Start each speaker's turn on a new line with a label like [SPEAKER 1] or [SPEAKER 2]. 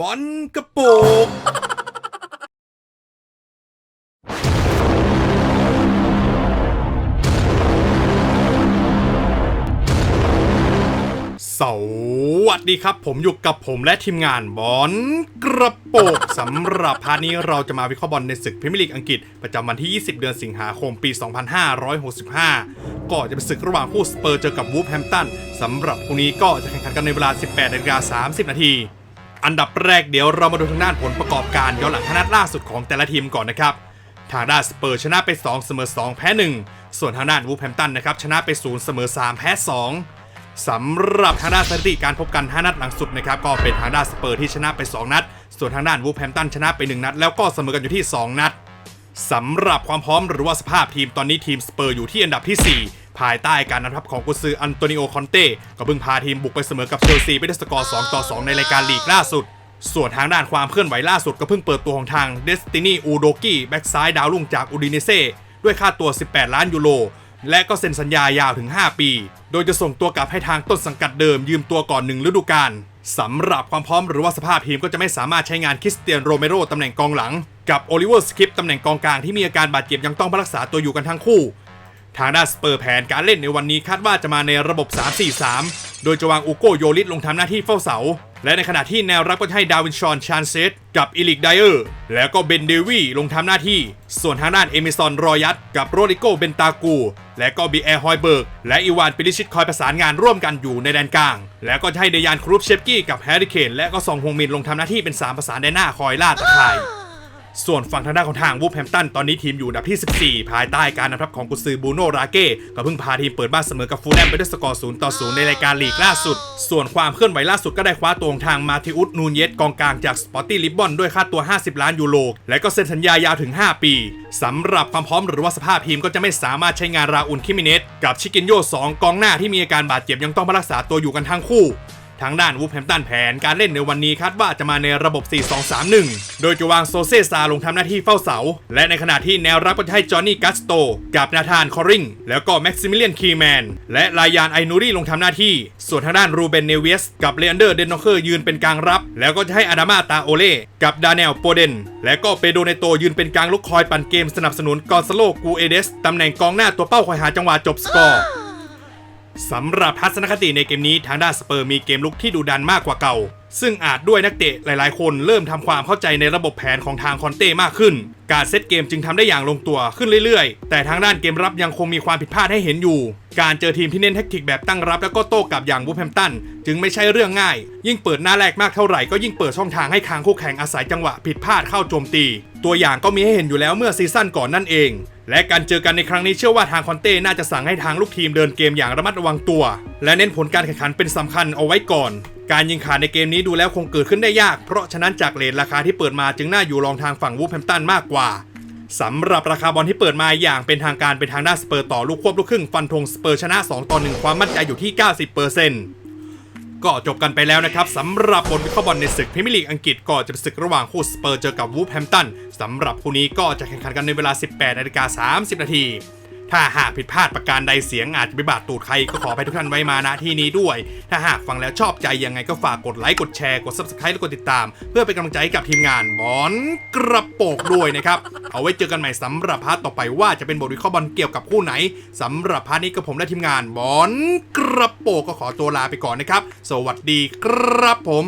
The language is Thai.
[SPEAKER 1] บอลกระโปกสวัสดีครับ ผมอยู่กับผมและทีมงานบอลกระโปกสำหรับพาร์ทนี้เราจะมาวิเคราะห์บอลในศึกพรีเมียร์ลีกอังกฤษ ประจำวันที่ 20 เดือนสิงหาคมปี 2565 ก็จะเป็นศึกระหว่างคู่สเปอร์เจอกับวูฟแฮมตันสำหรับคู่นี้ก็จะแข่งขันกันในเวลา 18นาฬิกา30 นาที อันดับแรกเดี๋ยวเรามาดูทางด้านผลประกอบการย้อนหลังทนัดล่าสุดของแต่ละทีมก่อนนะครับ ทางด้านสเปอร์ชนะไป 2 เสมอ 2 แพ้ 1 ส่วนทางด้านวูฟแฮมตันนะครับชนะไป 0 เสมอ 3 แพ้ 2 สำหรับทางด้านสถิติการพบกัน 5 นัดหลังสุดนะครับก็เป็นทางด้านสเปอร์ที่ชนะไป 2 นัด ส่วนทางด้านวูฟแฮมตันชนะไป 1 นัด แล้วก็เสมอกันอยู่ที่ 2 นัดสำหรับความพร้อมหรือว่าสภาพทีมตอนนี้ทีมสเปอร์อยู่ที่อันดับที่ 4 ภายใต้การนำทัพของกุซืออันโตนิโอคอนเต้ก็เพิ่งพาทีมบุกไปเสมอกับเชลซีไปด้วยสกอร์ 2 ต่อ 2 ในรายการลีกล่าสุด ส่วนทางด้านความเคลื่อนไหวล่าสุดก็เพิ่งเปิดตัวของทางเดสตินีอูโดกิแบ็กซ้ายดาวรุ่งจากอูดิเนเซ่ด้วยค่าตัว 18 ล้านยูโรและก็เซ็นสัญญายาวถึง 5 ปี โดยจะส่งตัวกลับให้ทางต้นสังกัดเดิมยืมตัวก่อนหนึ่งฤดูกาลสำหรับความพร้อมหรือว่าสภาพทีมก็จะไม่สามารถใช้งานคริสเตียนโรเมโรตำแหน่งกองหลัง กับโอลิเวอร์สคริปตำแหน่งกองกลางที่มีอาการบาดเจ็บยังต้องรักษาตัวอยู่กันทั้งคู่ ทางด้านสเปอร์แผนการเล่นในวันนี้คาดว่าจะมาในระบบ 3-4-3 โดยจะวางอูโกโยลิสลงทำหน้าที่เฝ้าเสา และในขณะที่แนวรับก็ให้ดาวินชอนชานเซตกับอิลิกไดเออร์ แล้วก็เบนเดวีลงทำหน้าที่ ส่วนทางด้านเอมิซอนรอยัตกับโรดิโกเบนตากู และก็บีแอร์ฮอยเบิร์ก และอีวานปิลิชิตคอยประสานงานร่วมกันอยู่ในแดนกลาง แล้วก็จะให้เดยานครูปเชฟกี้กับแฮร์รี่เคนและก็ซองฮงมินลงทำหน้าที่เป็นสามประสานแดนหน้าคอยล่าตะข่าย ส่วนฝั่งทางด้านของทางวูฟแฮมป์ตันตอนนี้ทีมอยู่อันดับที่ 14 ภายใต้การนำทัพของกุซือบูโนราเก้ก็เพิ่งพาทีมเปิดบ้านเสมอกับฟูลแลมไปด้วยสกอร์ 0 ต่อ 0 ในรายการลีกล่าสุด ส่วนความเคลื่อนไหวล่าสุดก็ได้คว้าตัวของทางมาทิอุสนูนเยสกองกลางจากสปอร์ตี้ลิบบอนด้วยค่าตัว 50 ล้านยูโรและก็เซ็นสัญญายาวถึง 5 ปีสำหรับความพร้อมหรือว่าสภาพทีมก็จะไม่สามารถใช้งานราอุนคิมิเนสกับชิกินโย2กองหน้าที่มีอาการบาดเจ็บยังต้องรักษาตัวอยู่กันทั้งคู่ ทางด้านวูฟแฮมตันแผนการเล่นในวันนี้คาดว่าจะมาในระบบ 4-2-3-1 โดยจะวางโซเซซาลงทำหน้าที่เฝ้าเสา และในขณะที่แนวรับก็จะให้จอห์นนี่กัสโต กับนาธานคอริง แล้วก็แม็กซิมิเลียนคีแมน และลายานไอนูรี่ลงทำหน้าที่ ส่วนทางด้านรูเบนเนเวสกับเลอันเดอร์เดนโนเคอร์ยืนเป็นกลางรับ แล้วก็จะให้อาดามาตาโอเล่กับดาเนลโปเดน และก็เปโดเนโตยืนเป็นกลางลุกคอยปั่นเกมสนับสนุนกอนซาโลกูเอเดสตำแหน่งกองหน้าตัวเป้าคอยหาจังหวะจบสกอร์ สำหรับทัศนคติในเกมนี้ทางด้านสเปอร์มีเกมลุกที่ดุดันมากกว่าเก่า ซึ่งอาจด้วยนักเตะหลายๆ คนเริ่มทำความเข้าใจในระบบแผนของทางคอนเต้มากขึ้น การเซตเกมจึงทำได้อย่างลงตัวขึ้นเรื่อยๆ แต่ทางด้านเกมรับยังคงมีความผิดพลาดให้เห็นอยู่ การเจอทีมที่เน้นแท็กติกแบบตั้งรับ แล้วก็โต้กลับอย่างบูฟแฮมตันจึงไม่ใช่เรื่องง่าย ยิ่งเปิดหน้าแรกมากเท่าไหร่ก็ยิ่งเปิดช่องทางให้ทางคู่แข่งอาศัยจังหวะผิดพลาดเข้าโจมตี ตัวอย่างก็มีให้เห็นอยู่แล้วเมื่อซีซั่นก่อนนั่นเอง และการเจอกันในครั้งนี้เชื่อว่าทางคอนเต้น่าจะสั่งให้ทางลูกทีมเดินเกมอย่างระมัดระวังตัว และเน้นผลการแข่งขันเป็นสำคัญเอาไว้ก่อน การยิงขาดในเกมนี้ดูแล้วคงเกิดขึ้นได้ยาก เพราะฉะนั้นจากเลทราคาที่เปิดมาจึงน่าอยู่รองทางฝั่งวูฟแฮมตันมากกว่าสำหรับราคาบอลที่เปิดมาอย่างเป็นทางการเป็นทางด้านสเปอร์ต่อลูกควบลูกครึ่งฟันธงสเปอร์ชนะ 2 ต่อ 1 ความมั่นใจอยู่ที่ 90% ก็จบกันไปแล้วนะครับสำหรับบทวิเคราะห์บอลในศึกพรีเมียร์ลีกอังกฤษก็จะเป็นศึกระหว่างคู่สเปอร์เจอกับวูฟแฮมป์ตันสำหรับคู่นี้ก็จะแข่งขันกันในเวลา 18นาฬิกา30นาที ถ้าหากผิดพลาดประการใดเสียงอาจจะไปบาดตูดใครก็ขอให้ทุกท่านไว้มาณที่นี้ด้วย ถ้าหากฟังแล้วชอบใจยังไงก็ฝากกดไลค์กดแชร์กด subscribe และกดติดตาม เพื่อเป็นกำลังใจให้กับทีมงานบอลกระโปกด้วยนะครับ เอาไว้เจอกันใหม่สำหรับพาร์ทต่อไปว่าจะเป็นบทวิเคราะห์บอลเกี่ยวกับคู่ไหนสำหรับพาร์ทนี้ก็ผมและทีมงานบอลกระโปกก็ขอตัวลาไปก่อนนะครับ สวัสดีครับผม